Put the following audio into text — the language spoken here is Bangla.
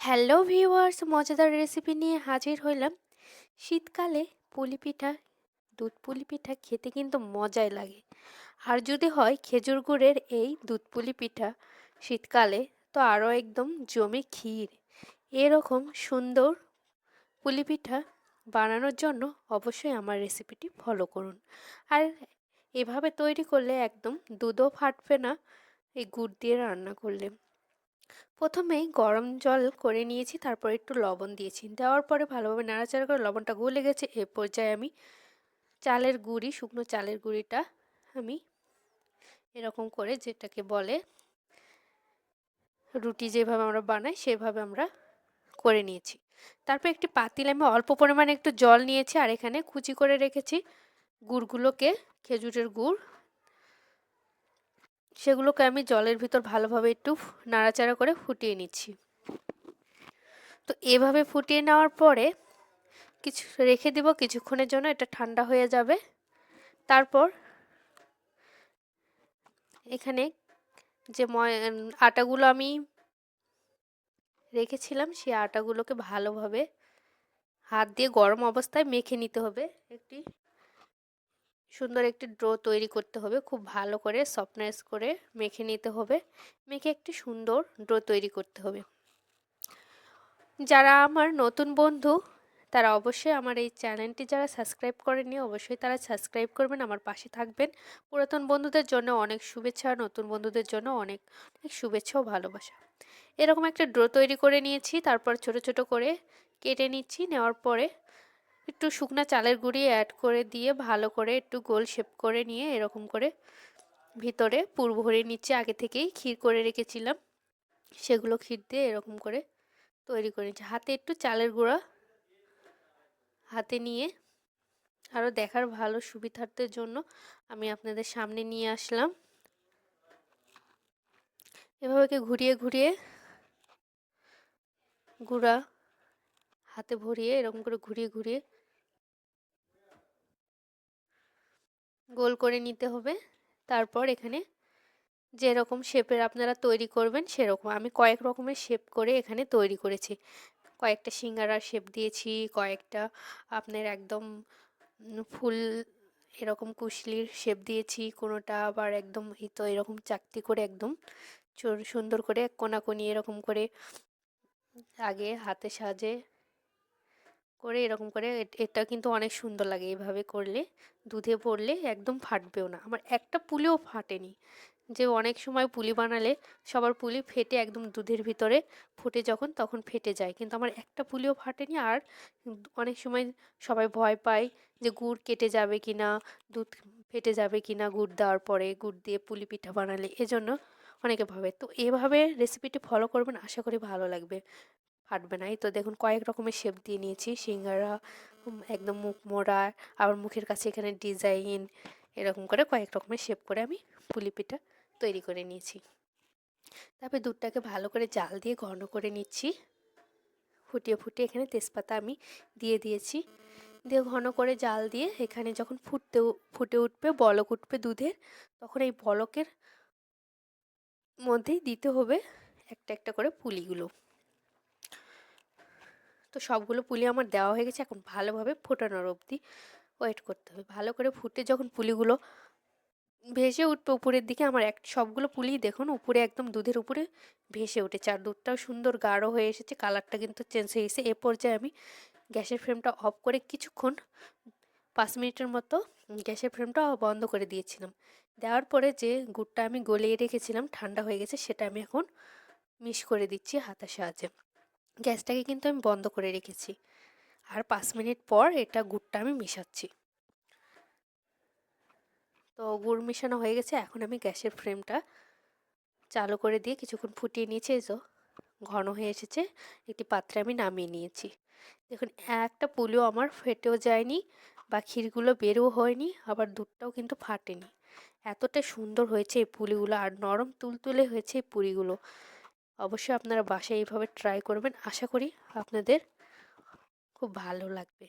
হ্যালো ভিউয়ার্স, মজাদার রেসিপি নিয়ে হাজির হইলাম। শীতকালে পুলি পিঠা, দুধ পুলি পিঠা খেতে কিন্তু মজাই লাগে। আর যদি হয় খেজুর গুড়ের এই দুধ পুলি পিঠা শীতকালে, তো আরও একদম জমে ক্ষীর। এরকম সুন্দর পুলি পিঠা বানানোর জন্য অবশ্যই আমার রেসিপিটি ফলো করুন। আর এভাবে তৈরি করলে একদম দুধও ফাটবে না, এই গুড় দিয়ে রান্না করলে। প্রথমেই গরম জল করে নিয়েছি, তারপর একটু লবণ দিয়েছি। দেওয়ার পরে ভালোভাবে নাড়াচাড়া করে লবণটা গলে গেছে। এ পর্যায়ে আমি চালের গুঁড়ি, শুকনো চালের গুঁড়িটা আমি এরকম করে যেটাকে বলে রুটি যেভাবে আমরা বানাই, সেভাবে আমরা করে নিয়েছি। তারপর একটি পাতিল আমি অল্প পরিমাণে একটু জল নিয়েছি, আর এখানে কুচি করে রেখেছি গুড়গুলোকে, খেজুরের গুড় সেগুলোকে আমি জলের ভিতর ভালোভাবে একটু নাড়াচাড়া করে ফুটিয়ে নিচ্ছি। তো এভাবে ফুটিয়ে নেওয়ার পরে কিছু রেখে দিব, কিছুক্ষণের জন্য এটা ঠান্ডা হয়ে যাবে। তারপর এখানে যে ময় আটাগুলো আমি রেখেছিলাম, সেই আটাগুলোকে ভালোভাবে হাত দিয়ে গরম অবস্থায় মেখে নিতে হবে। একটি সুন্দর একটি ড্রো তৈরি করতে হবে। খুব ভালো করে সফটনেস করে মেখে নিতে হবে। মেখে একটি সুন্দর ড্রো তৈরি করতে হবে। যারা আমার নতুন বন্ধু, তারা অবশ্যই আমার এই চ্যানেলটি যারা সাবস্ক্রাইব করেনি অবশ্যই তারা সাবস্ক্রাইব করবেন, আমার পাশে থাকবেন। পুরাতন বন্ধুদের জন্য অনেক শুভেচ্ছা, নতুন বন্ধুদের জন্য অনেক অনেক শুভেচ্ছা ও ভালোবাসা। এরকম একটা ড্রো তৈরি করে নিয়েছি, তারপর ছোট ছোট করে কেটে নিচ্ছি, নেওয়ার পরে একটু শুকনা চালের গুঁড়ি অ্যাড করে দিয়ে ভালো করে একটু গোল শেপ করে নিয়ে এরকম করে ভিতরে পুর ভরে নিচ্ছে আগে থেকেই ক্ষীর করে রেখেছিলাম। সেগুলো ক্ষীর দিয়ে এরকম করে তৈরি করে নিচ্ছি। হাতে একটু চালের গুঁড়া হাতে নিয়ে আরও দেখার ভালো সুবিধার্থের জন্য আমি আপনাদের সামনে নিয়ে আসলাম। এভাবে ঘুরিয়ে ঘুরিয়ে গুঁড়া হাতে ভরিয়ে এরকম করে ঘুরিয়ে ঘুরিয়ে গোল করে নিতে হবে। তারপর এখানে যেরকম শেপের আপনারা তৈরি করবেন সেরকম। আমি কয়েক রকমের শেপ করে এখানে তৈরি করেছি। কয়েকটা সিঙ্গারার শেপ দিয়েছি, কয়েকটা আপনার একদম ফুল এরকম কুশলির শেপ দিয়েছি, কোনোটা আবার একদম হিত এরকম চাকতি করে একদম সুন্দর করে কোনাকুনি এরকম করে আগে হাতে সাজে করে এরকম করে এটা কিন্তু অনেক সুন্দর লাগে এভাবে করলে। দুধে পড়লে একদম ফাটবেও না। আমার একটা পুলিও ফাটেনি। যে অনেক সময় পুলি বানালে সবার পুলি ফেটে একদম দুধের ভিতরে ফুটে যখন তখন ফেটে যায়। কিন্তু আমার একটা পুলিও ফাটেনি আর অনেক সময় সবাই ভয় পায় যে গুড় কেটে যাবে কি না দুধ ফেটে যাবে কি না গুড় দেওয়ার পরে, গুড় দিয়ে পুলি পিঠা বানালে। এজন্য অনেকে ভাবে। তো এভাবে রেসিপিটি ফলো করবেন, আশা করি ভালো লাগবে। ফাটবে না। এই তো দেখুন কয়েক রকমের শেপ দিয়ে নিয়েছি। সিঙ্গারা একদম মুখ মোড়া, আবার মুখের কাছে এখানে ডিজাইন এরকম করে কয়েক রকমের শেপ করে আমি পুলি পিঠা তৈরি করে নিয়েছি। তারপরে দুধটাকে ভালো করে জাল দিয়ে ঘন করে নিচ্ছি। ফুটিয়ে ফুটিয়ে এখানে তেজপাতা আমি দিয়ে দিয়েছি। দিয়ে ঘন করে জাল দিয়ে এখানে যখন ফুটতে ফুটে উঠবে, বলক উঠবে দুধের, তখন এই বলকের মধ্যেই দিতে হবে একটা একটা করে পুলিগুলো। তো সবগুলো পুলি আমার দেওয়া হয়ে গেছে, এখন ভালোভাবে ফোটানোর অবধি ওয়েট করতে হবে। ভালো করে ফুটে যখন পুলিগুলো ভেসে উঠবে উপরের দিকে, আমার এক, সবগুলো পুলি দেখুন উপরে একদম দুধের উপরে ভেসে উঠেছে। আর দুধটাও সুন্দর গাঢ় হয়ে এসেছে কালারটা কিন্তু চেঞ্জ হয়ে গেছে। এ পর্যায়ে আমি গ্যাসের ফ্লেমটা অফ করে কিছুক্ষণ, পাঁচ মিনিটের মতো গ্যাসের ফ্লেমটা বন্ধ করে দিয়েছিলাম। দেওয়ার পরে যে গুড়টা আমি গলিয়ে রেখেছিলাম, ঠান্ডা হয়ে গেছে, সেটা আমি এখন মিশ করে দিচ্ছি হাতের সাহায্যে। গ্যাসটাকে কিন্তু আমি বন্ধ করে রেখেছি। আর পাঁচ মিনিট পর এটা গুড়টা আমি মেশাচ্ছি। তো গুড় মেশানো হয়ে গেছে, এখন আমি গ্যাসের ফ্লেমটা চালু করে দিয়ে কিছুক্ষণ ফুটিয়ে নিয়েছি তো ঘন হয়ে এসেছে, একটি পাত্রে আমি নামিয়ে নিয়েছি। দেখুন, একটা পুলিও আমার ফেটেও যায়নি বা ক্ষীরগুলো বেরও হয়নি, আবার দুধটাও কিন্তু ফাটেনি। এতটা সুন্দর হয়েছে এই পুলিগুলো, আর নরম তুলতুলে হয়েছে এই পুরিগুলো। অবশ্যই আপনারা বাসায় এইভাবে ট্রাই করবেন। আশা করি আপনাদের খুব ভালো লাগবে।